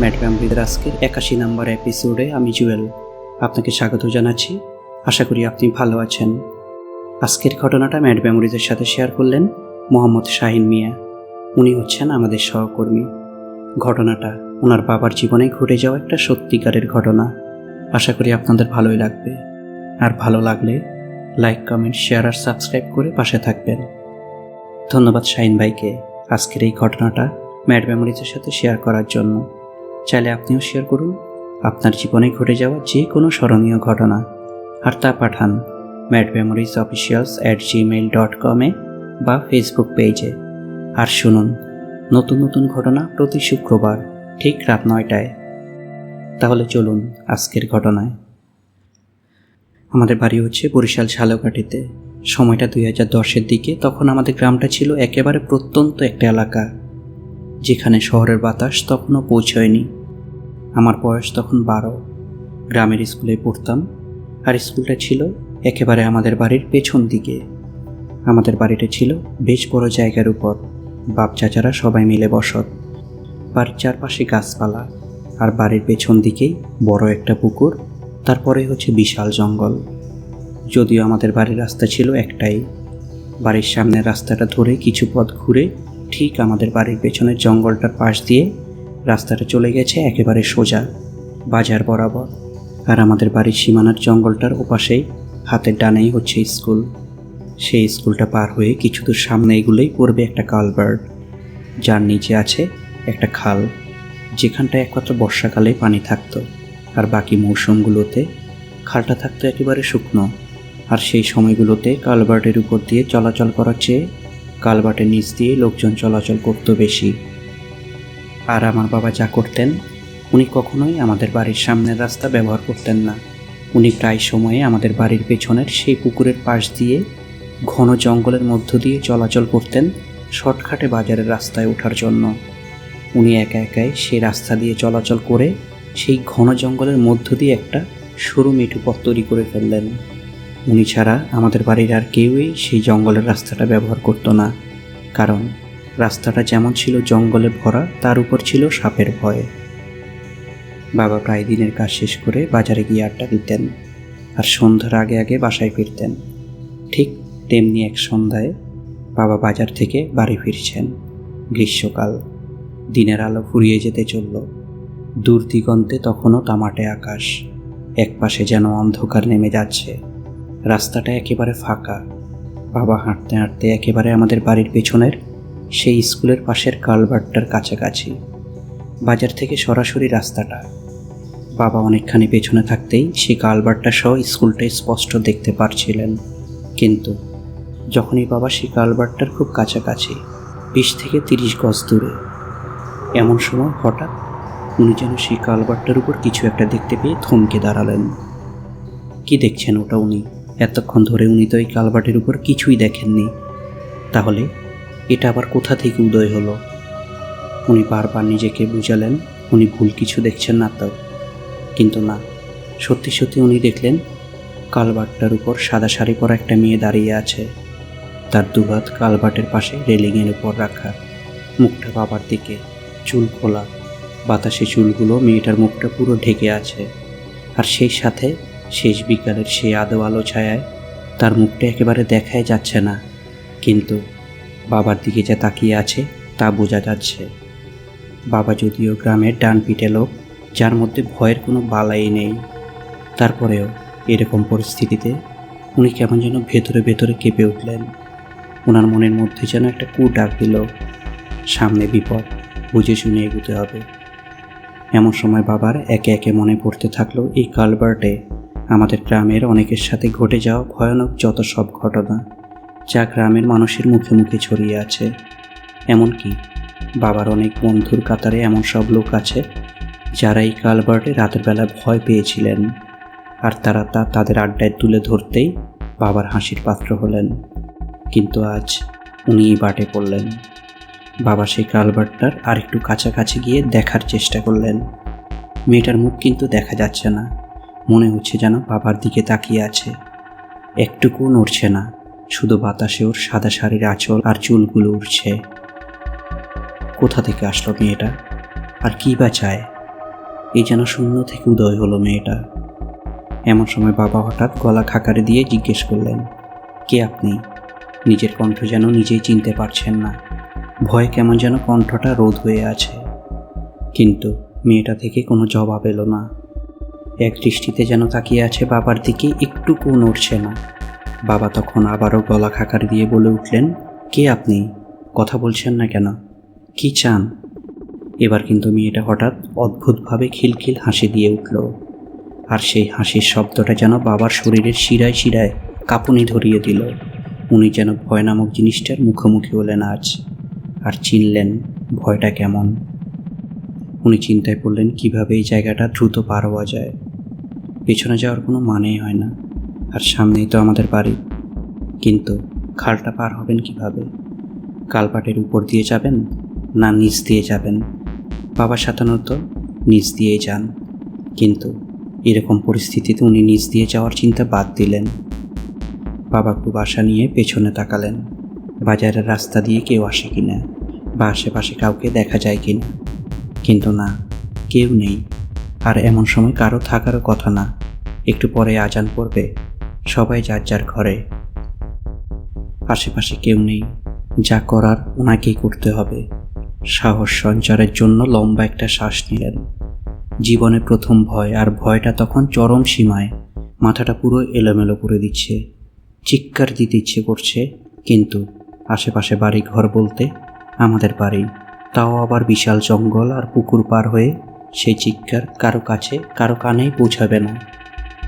ফ্যামিলিদের আজকের একাশি নম্বর এপিসোডে আমি জুয়েল আপনাকে স্বাগত জানাচ্ছি। আশা করি আপনি ভালো আছেন। আজকের ঘটনাটা ম্যাট মেমোরিজের সাথে শেয়ার করলেন মোহাম্মদ শাহিন মিয়া। উনি হচ্ছেন আমাদের সহকর্মী। ঘটনাটা ওনার বাবার জীবনে ঘটে যাওয়া একটা সত্যিকারের ঘটনা। আশা করি আপনাদের ভালোই লাগবে। আর ভালো লাগলে লাইক, কমেন্ট, শেয়ার আর সাবস্ক্রাইব করে পাশে থাকবেন। ধন্যবাদ শাহিন ভাইকে আজকের এই ঘটনাটা ম্যাড মেমোরিজের সাথে শেয়ার করার জন্য। চাইলে আপনিও শেয়ার করুন। আপনার জীবনে ঘটে যাওয়া যে কোনো স্মরণীয় ঘটনা। আর তা পাঠান mad memories officials at Gmail dot কমে বা ফেসবুক পেজে আর শুনুন নতুন নতুন ঘটনা প্রতি শুক্রবার ঠিক রাত নয়টায়। তাহলে চলুন আজকের ঘটনায়। আমাদের বাড়ি হচ্ছে বরিশাল ঝালকাঠিতে সময়টা দুই হাজার দশের দিকে, তখন আমাদের গ্রামটা ছিল একেবারে প্রত্যন্ত একটা এলাকা। যেখানে শহরের বাতাস তখনও পৌঁছয়নি। আমার বয়স তখন বারো। গ্রামের স্কুলে পড়তাম, আর স্কুলটা ছিল একেবারে আমাদের বাড়ির পেছন দিকে। আমাদের বাড়িটা ছিল বেশ বড় জায়গার উপর। বাপ চাচারা সবাই মিলে বসত। বাড়ির চারপাশে গাছপালা, আর বাড়ির পেছন দিকেই বড় একটা পুকুর, তারপরে হচ্ছে বিশাল জঙ্গল। যদিও আমাদের বাড়ির রাস্তা ছিল একটাই। বাড়ির সামনের রাস্তাটা ধরে কিছু পথ ঘুরে ঠিক আমাদের বাড়ির পেছনের জঙ্গলটার পাশ দিয়ে রাস্তাটা চলে গেছে একেবারে সোজা, বাজার বরাবর। আর আমাদের বাড়ির সীমানার জঙ্গলটার ওপাশেই, হাতের ডানেই হচ্ছে স্কুল। সেই স্কুলটা পার হয়ে কিছু দূর সামনে এগুলোই পড়বে একটা কালভার্ট যার নিচে আছে একটা খাল, যেখানটায় একমাত্র বর্ষাকালে পানি থাকতো। আর বাকি মৌসুমগুলোতে খালটা থাকতো একেবারে শুকনো। আর সেই সময়গুলোতে কালভার্টের উপর দিয়ে চলাচল করার চেয়ে কালভার্টের নিচ দিয়ে লোকজন চলাচল করতো বেশি। আর আমার বাবা যা করতেন, উনি কখনোই আমাদের বাড়ির সামনের রাস্তা ব্যবহার করতেন না। উনি প্রায় সময়ে আমাদের বাড়ির পেছনের সেই পুকুরের পাশ দিয়ে ঘন জঙ্গলের মধ্য দিয়ে চলাচল করতেন শর্টকাটে বাজারের রাস্তায় ওঠার জন্য। উনি একা একাই সেই রাস্তা দিয়ে চলাচল করে সেই ঘন জঙ্গলের মধ্য দিয়ে একটা সরু মেঠু পথ তৈরি করে ফেললেন। উনি ছাড়া আমাদের বাড়ির আর কেউই সেই জঙ্গলের রাস্তাটা ব্যবহার করতো না, কারণ রাস্তাটা যেমন ছিল জঙ্গলে ভরা, তার উপর ছিল সাপের ভয়। বাবা প্রায় দিনের কাজ শেষ করে বাজারে গিয়ে আড্ডা দিতেন আর সন্ধ্যার আগে আগে বাসায় ফিরতেন। ঠিক তেমনি এক সন্ধ্যায় বাবা বাজার থেকে বাড়ি ফিরছেন। গ্রীষ্মকাল, দিনের আলো ফুরিয়ে যেতে চলল। দূর দিগন্তে তখনও তামাটে আকাশ একপাশে যেন অন্ধকার নেমে যাচ্ছে। রাস্তাটা একেবারে ফাঁকা। বাবা হাঁটতে হাঁটতে একেবারে আমাদের বাড়ির পেছনের সেই স্কুলের পাশের কালভার্টটার কাছাকাছি। বাজার থেকে সরাসরি রাস্তাটা। বাবা অনেকখানি পেছনে থাকতেই সেই কালভার্টটা সহ স্কুলটা স্পষ্ট দেখতে পারছিলেন। কিন্তু যখনই বাবা সেই কালভার্টটার খুব কাছাকাছি, বিশ থেকে তিরিশ গজ দূরে, এমন সময় হঠাৎ উনি যেন সেই কালভার্টটার উপর কিছু একটা দেখতে পেয়ে থমকে দাঁড়ালেন। কি দেখছেন ওটা উনি? এতক্ষণ ধরে উনি তো এই কালভার্টের উপর কিছুই দেখেননি। তাহলে এটা আবার কোথা থেকে উদয় হলো? উনি বারবার নিজেকে বুঝালেন, উনি ভুল কিছু দেখছেন না তো। কিন্তু না, সত্যি সত্যি উনি দেখলেন কালভার্টটার উপর সাদা শাড়ি পরা একটা মেয়ে দাঁড়িয়ে আছে। তার দুহাত কালভার্টের পাশে রেলিংয়ের উপর রাখা। মুখটা বাবার দিকে, চুল খোলা। বাতাসে চুলগুলো মেয়েটার মুখটা পুরো ঢেকে আছে। আর সেই সাথে শেষ বিকালের সেই আদো আলো ছায়ায় তার মুখটা একেবারে দেখাই যাচ্ছে না। কিন্তু বাবার দিকে যা তাকিয়ে আছে তা বোঝা যাচ্ছে। বাবা যদিও গ্রামের ডান পিটে লোক, যার মধ্যে ভয়ের কোনো বালাই নেই। তারপরেও এরকম পরিস্থিতিতে উনি কেমন যেন ভেতরে ভেতরে কেঁপে উঠলেন। ওনার মনের মধ্যে যেন একটা কু ডাক দিল সামনে বিপদ, বুঝে শুনে এগুতে হবে। এমন সময় বাবার একে একে মনে পড়তে থাকল এই কালবার্টে। আমাদের গ্রামের অনেকের সাথে ঘটে যাওয়া ভয়ানক যত সব ঘটনা। যা গ্রামের মানুষের মুখে মুখে ছড়িয়ে আছে। এমনকি বাবার অনেক বন্ধুর কাতারে এমন সব লোক আছে যারা এই কালবার্টে রাতের বেলা ভয় পেয়েছিলেন। আর তারা তা তাদের আড্ডায় তুলে ধরতেই বাবার হাসির পাত্র হলেন। কিন্তু আজ উনি বাটে পড়লেন। বাবা সেই কালবার্টটার আরেকটু কাছাকাছি গিয়ে দেখার চেষ্টা করলেন। মেয়েটার মুখ কিন্তু দেখা যাচ্ছে না। মনে হচ্ছে যেন বাবার দিকে তাকিয়ে আছে। একটুকু নড়ছে না। শুধু বাতাসে ওর সাদা শাড়ির আঁচল আর চুলগুলো উঠছে কোথা থেকে আসলো মেয়েটা? আর কী বা চায়? এই যেন শূন্য থেকে উদয় হলো মেয়েটা। এমন সময় বাবা হঠাৎ গলা খাকারে দিয়ে জিজ্ঞেস করলেন, কে আপনি? নিজের কণ্ঠ যেন নিজেই চিনতে পারছেন না। ভয় কেমন যেন কণ্ঠটা রোধ হয়ে আছে। কিন্তু মেয়েটা থেকে কোনো জবাব এলো না। এক দৃষ্টিতে যেন তাকিয়ে আছে বাবার দিকে একটুকু নড়ছে না। বাবা তখন আবারও গলা খাকার দিয়ে বলে উঠলেন, কে আপনি? কথা বলছেন না কেন? কি চান? এবার কিন্তু মেয়েটা হঠাৎ অদ্ভুতভাবে খিলখিল হাসি দিয়ে উঠল। আর সেই হাসির শব্দটা যেন বাবার শরীরের শিরায় শিরায় কাঁপুনি ধরিয়ে দিল। উনি যেন ভয় নামক জিনিসটার মুখোমুখি হলেন আজ। আর চিনলেন ভয়টা কেমন। উনি চিন্তায় পড়লেন, কীভাবে এই জায়গাটা দ্রুত পার হওয়া যায়? পেছনে যাওয়ার কোনো মানেই হয় না। আর সামনেই তো আমাদের বাড়ি। কিন্তু খালটা পার হবেন কীভাবে? কালপাটের উপর দিয়ে যাবেন না নিচ দিয়ে যাবেন? বাবা সাধারণত নিচ দিয়েই যান। কিন্তু এরকম পরিস্থিতিতে উনি নিচ দিয়ে যাওয়ার চিন্তা বাদ দিলেন। বাবা খুব আশা নিয়ে পেছনে তাকালেন। বাজারের রাস্তা দিয়ে কেউ আসে কিনা বা আশেপাশে কাউকে দেখা যায় কিনা। কিন্তু না, কেউ নেই। আর এমন সময় কারও থাকারও কথা না। একটু পরে আজান পড়বে। সবাই যার যার ঘরে। আশেপাশে কেউ নেই। যা করার ওনাকেই করতে হবে। সাহস সঞ্চারের জন্য লম্বা একটা শ্বাস নিলেন। জীবনে প্রথম ভয়, আর ভয়টা তখন চরম সীমায়। মাথাটা পুরো এলোমেলো করে দিচ্ছে। চিৎকার দিতে ইচ্ছে করছে, কিন্তু আশেপাশে বাড়ি ঘর বলতে আমাদের বাড়ি। তাও আবার বিশাল জঙ্গল আর পুকুর পার হয়ে সেই চিৎকার কারও কাছে, কারও কানেই পৌঁছাবে না।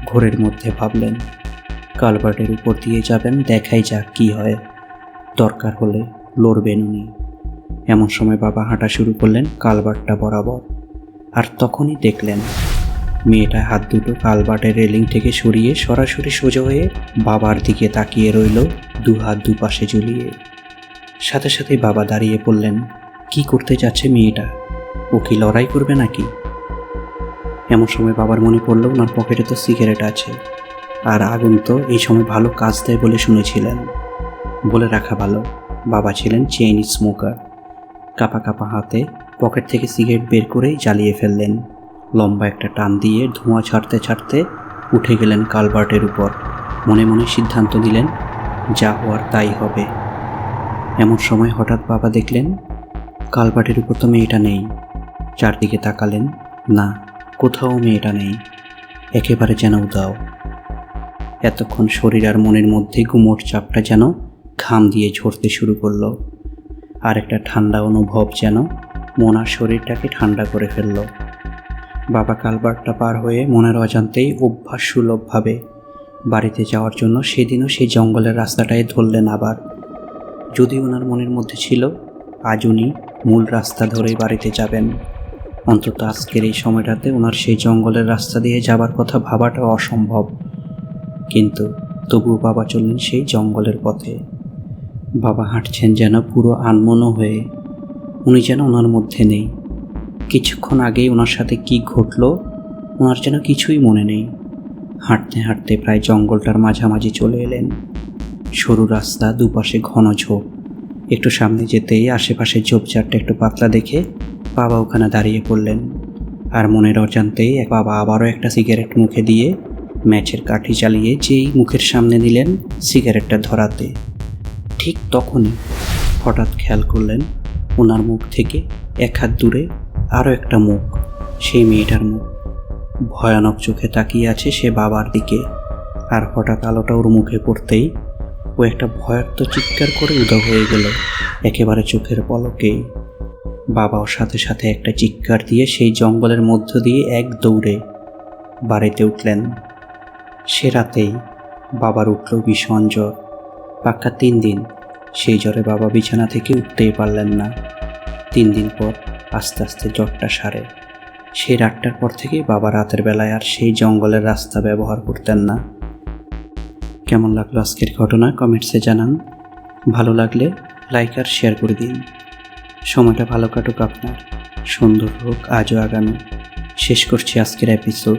ঘোরের মধ্যে ভাবলেন কালভার্টের উপর দিয়ে যাবেন, দেখাই যাক কি হয়। দরকার হলে লড়বেন উনি। এমন সময় বাবা হাঁটা শুরু করলেন কালভার্টটা বরাবর। আর তখনই দেখলেন, মেয়েটা হাত দুটো কালবাটের রেলিং থেকে সরিয়ে সরাসরি সোজা হয়ে বাবার দিকে তাকিয়ে রইল দু হাত দুপাশে ঝুলিয়ে। সাথে সাথে বাবা দাঁড়িয়ে পড়লেন কি করতে যাচ্ছে মেয়েটা? ও কি লড়াই করবে নাকি? এমন সময় বাবার মনে পড়ল, ওনার পকেটে তো সিগারেট আছে। আর আগুন তো এই সময় ভালো কাজ দেয় বলে শুনেছিলেন। বলে রাখা ভালো। বাবা ছিলেন চেইন স্মোকার। কাপা কাপা হাতে পকেট থেকে সিগারেট বের করেই জ্বালিয়ে ফেললেন। লম্বা একটা টান দিয়ে ধোঁয়া ছাড়তে ছাড়তে উঠে গেলেন কালভার্টের উপর। মনে মনে সিদ্ধান্ত নিলেন, যা হওয়ার তাই হবে। এমন সময় হঠাৎ বাবা দেখলেন কালভার্টের উপর তো মেয়েটা নেই। চারদিকে তাকালেন, না, কোথাও মেয়েটা নেই। একেবারে যেন উদাও। এতক্ষণ শরীর আর মনের মধ্যে গুমোট চাপটা যেন ঘাম দিয়ে ঝরতে শুরু করল। আর একটা ঠান্ডা অনুভব যেন মোনার শরীরটাকে ঠান্ডা করে ফেলল। বাবা কালবারটা পার হয়ে মনের অজান্তেই অভ্যাস সুলভভাবে বাড়িতে যাওয়ার জন্য সেদিনও সেই জঙ্গলের রাস্তাটায় ধরলেন আবার। যদি ওনার মনের মধ্যে ছিল, আজ উনি মূল রাস্তা ধরেই বাড়িতে যাবেন। অন্তত আজকের এই সময়টাতে ওনার সেই জঙ্গলের রাস্তা দিয়ে যাবার কথা ভাবাটা অসম্ভব। কিন্তু তবুও বাবা চললেন সেই জঙ্গলের পথে। বাবা হাঁটছেন যেন পুরো আনমনো হয়ে। উনি যেন ওনার মধ্যে নেই। কিছুক্ষণ আগেই ওনার সাথে কি ঘটলো, ওনার যেন কিছুই মনে নেই। হাঁটতে হাঁটতে প্রায় জঙ্গলটার মাঝামাঝি চলে এলেন। সরু রাস্তা, দুপাশে ঘন ঝোপ। একটু সামনে যেতেই আশেপাশে ঝোপঝাড়টা একটু পাতলা দেখে বাবা ওখানে দাঁড়িয়ে পড়লেন। আর মনের অজান্তেই বাবা আবারও একটা সিগারেট মুখে দিয়ে ম্যাচের কাঠি চালিয়ে যেই মুখের সামনে দিলেন সিগারেটটা ধরাতে। ঠিক তখনই হঠাৎ খেয়াল করলেন ওনার মুখ থেকে এক হাত দূরে আরও একটা মুখ, সেই মেয়েটার মুখ। ভয়ানক চোখে তাকিয়ে আছে সে বাবার দিকে আর হঠাৎ আলোটা ওর মুখে পড়তেই ও একটা ভয়ার্থ চিৎকার করে উদা হয়ে গেল একেবারে চোখের পলকেই বাবাও সাথে সাথে একটা চিৎকার দিয়ে সেই জঙ্গলের মধ্য দিয়ে এক দৌড়ে বাড়িতে উঠলেন। সে রাতেই বাবার উঠল ভীষণ জ্বর। পাক্কা তিন দিন সেই জ্বরে বাবা বিছানা থেকে উঠতেই পারলেন না। তিন দিন পর আস্তে আস্তে জ্বরটা সারে। সেই রাতটার পর থেকে বাবা রাতের বেলায় আর সেই জঙ্গলের রাস্তা ব্যবহার করতেন না। কেমন লাগল আজকের ঘটনা কমেন্টসে জানান। ভালো লাগলে লাইক আর শেয়ার করে দিন। সময়টা ভালো কাটুক আপনার। সুন্দর হোক, আজও আগামী। শেষ করছি আজকের এপিসোড